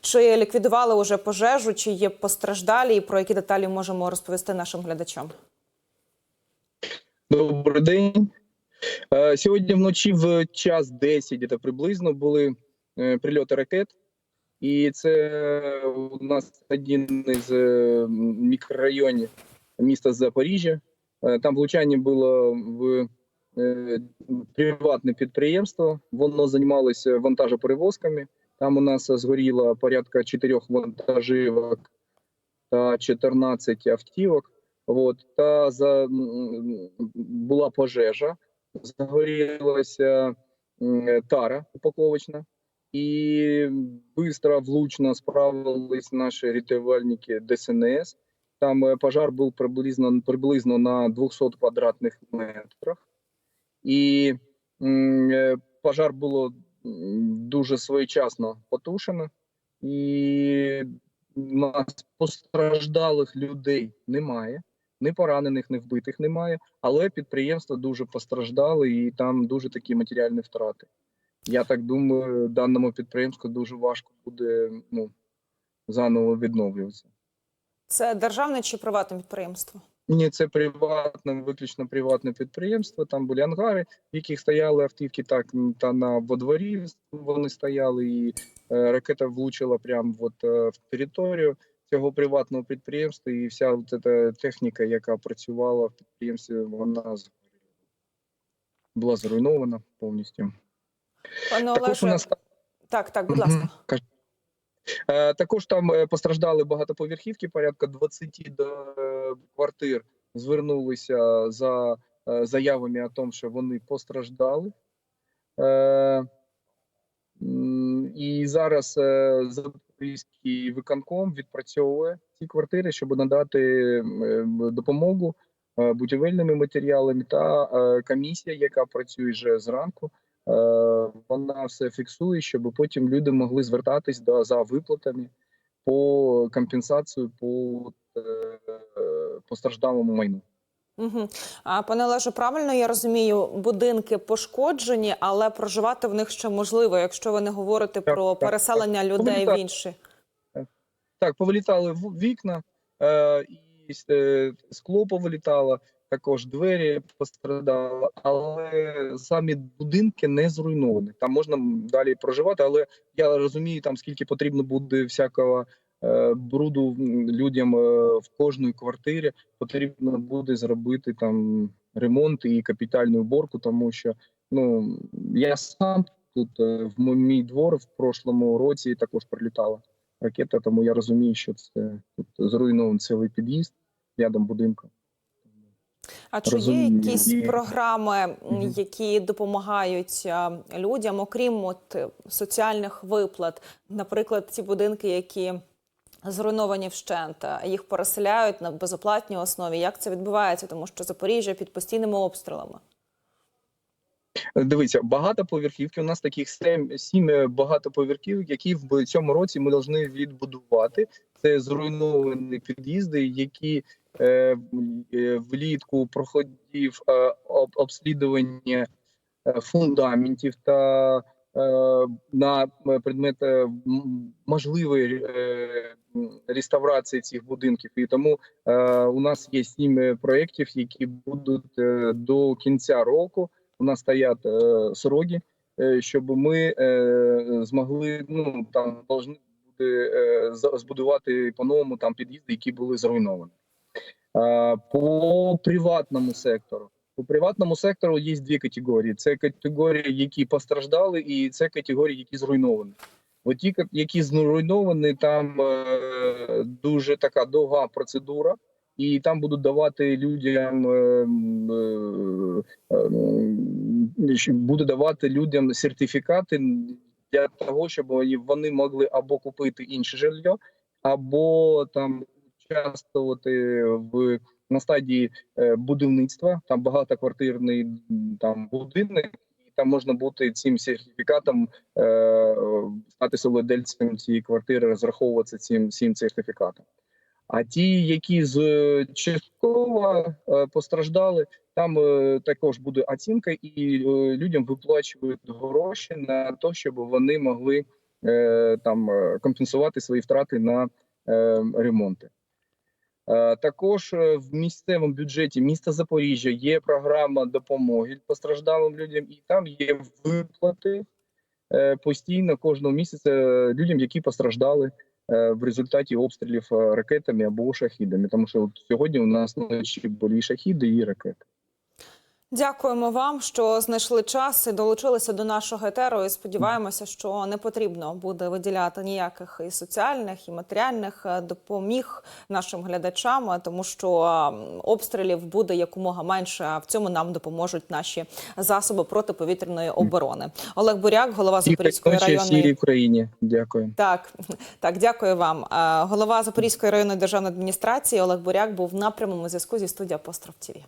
Чи ліквідували уже пожежу, чи є постраждалі, і про які деталі можемо розповісти нашим глядачам? Добрий день. Е, Сьогодні вночі в час 10 де приблизно були е, прильоти ракет, і це у нас один із е, мікрорайонів міста Запоріжжя. Там влучання було в приватне підприємство. Воно займалося вантажоперевозками. Там у нас згоріло порядка 4 вантажівок та 14 автівок. От, та за, була пожежа, загорілася тара упаковочна, і швидко, влучно справились наші рятувальники ДСНС. Там е, пожар був приблизно, приблизно на 200 квадратних метрах. І е, пожар було дуже своєчасно потушено. І нас постраждалих людей немає ні поранених, ні вбитих немає, але підприємство дуже постраждало і там дуже такі матеріальні втрати. Я так думаю, даному підприємству дуже важко буде ну, заново відновлюватися. Це державне чи приватне підприємство? Ні, це приватне, виключно приватне підприємство. Там були ангари, в яких стояли автівки, так та на во дворі вони стояли, і е, ракета влучила прямо от, е, в територію цього приватного підприємства, і вся от ця техніка, яка працювала в підприємстві, вона була зруйнована повністю. Пане Також у Олеже, нас так, так, будь ласка. Е, Також там е, постраждали багатоповерхівки, порядка 20 до- квартир звернулися за е, заявами о тому, що вони постраждали. Е, І зараз е, Запорізький виконком відпрацьовує ці квартири, щоб надати допомогу будівельними матеріалами та комісія, яка працює вже зранку. Вона все фіксує, щоб потім люди могли звертатись до за виплатами по компенсацію по постраждалому майну. Угу. А пане Олеже, правильно я розумію, будинки пошкоджені, але проживати в них ще можливо, якщо ви не говорите Так, про так, переселення так. людей в Так. інші. Так, повилітали в вікна, е, і е, скло повилітало, також двері постраждали, але самі будинки не зруйновані. Там можна далі проживати, але я розумію, там скільки потрібно буде всякого бруду людям е, в кожній квартирі. Потрібно буде зробити там ремонт і капітальну уборку, тому що ну я сам тут е, в мій двор в прошлому році також прилітала ракета, тому я розумію, що це тут зруйнований цілий під'їзд рядом будинку. А чи є якісь програми, які допомагають людям, окрім от е, соціальних виплат, наприклад, ті будинки, які зруйновані вщент, їх переселяють на безоплатній основі? Як це відбувається? Тому що Запоріжжя під постійними обстрілами. Дивіться, багатоповерхівки. У нас таких сем, сім е, багатоповерхівок, які в цьому році ми повинні відбудувати. Це зруйновані під'їзди, які е, е, влітку проходив е, об, обслідування е, фундаментів та на предмет е, можливої е, реставрації цих будинків. І тому е, у нас є сім е, проєктів, які будуть е, до кінця року. У нас стоять е, сроки, е, щоб ми е, змогли ну там повинні бути е, збудувати по-новому там під'їзди, які були зруйновані. Е, по приватному сектору. У приватному сектору є дві категорії: це категорії, які постраждали, і це категорії, які зруйновані. От ті, які зруйновані, там е, дуже така довга процедура, і там будуть давати людям е, е, е, буде давати людям сертифікати для того, щоб вони могли або купити інше жилье, або там участвувати в на стадії е, будівництва. Там багатоквартирний там будинок, і там можна бути цим сертифікатом е, стати владельцем цієї квартири, розраховуватися цим цим сертифікатом. А ті, які з е, частково е, постраждали, там також буде оцінка, і людям виплачують гроші на те, щоб вони могли там компенсувати свої втрати на ремонти. Е, Також е, в місцевому бюджеті міста Запоріжжя є програма допомоги постраждалим людям, і там є виплати е, постійно кожного місяця людям, які постраждали в результаті обстрілів ракетами або шахідами. Тому що от сьогодні у нас ночі були шахіди, і ракети. Дякуємо вам, що знайшли час і долучилися до нашого етеру. І сподіваємося, що не потрібно буде виділяти ніяких і соціальних, і матеріальних е, допоміг нашим глядачам, е, тому що обстрілів буде якомога менше. А в цьому нам допоможуть наші засоби протиповітряної оборони. Олег Буряк, голова Запорізької районної Україні. Дякую. Так, так, дякую вам. Е, Голова Запорізької районної державної адміністрації Олег Буряк був на прямому зв'язку зі студією Апостроф ТІВІ.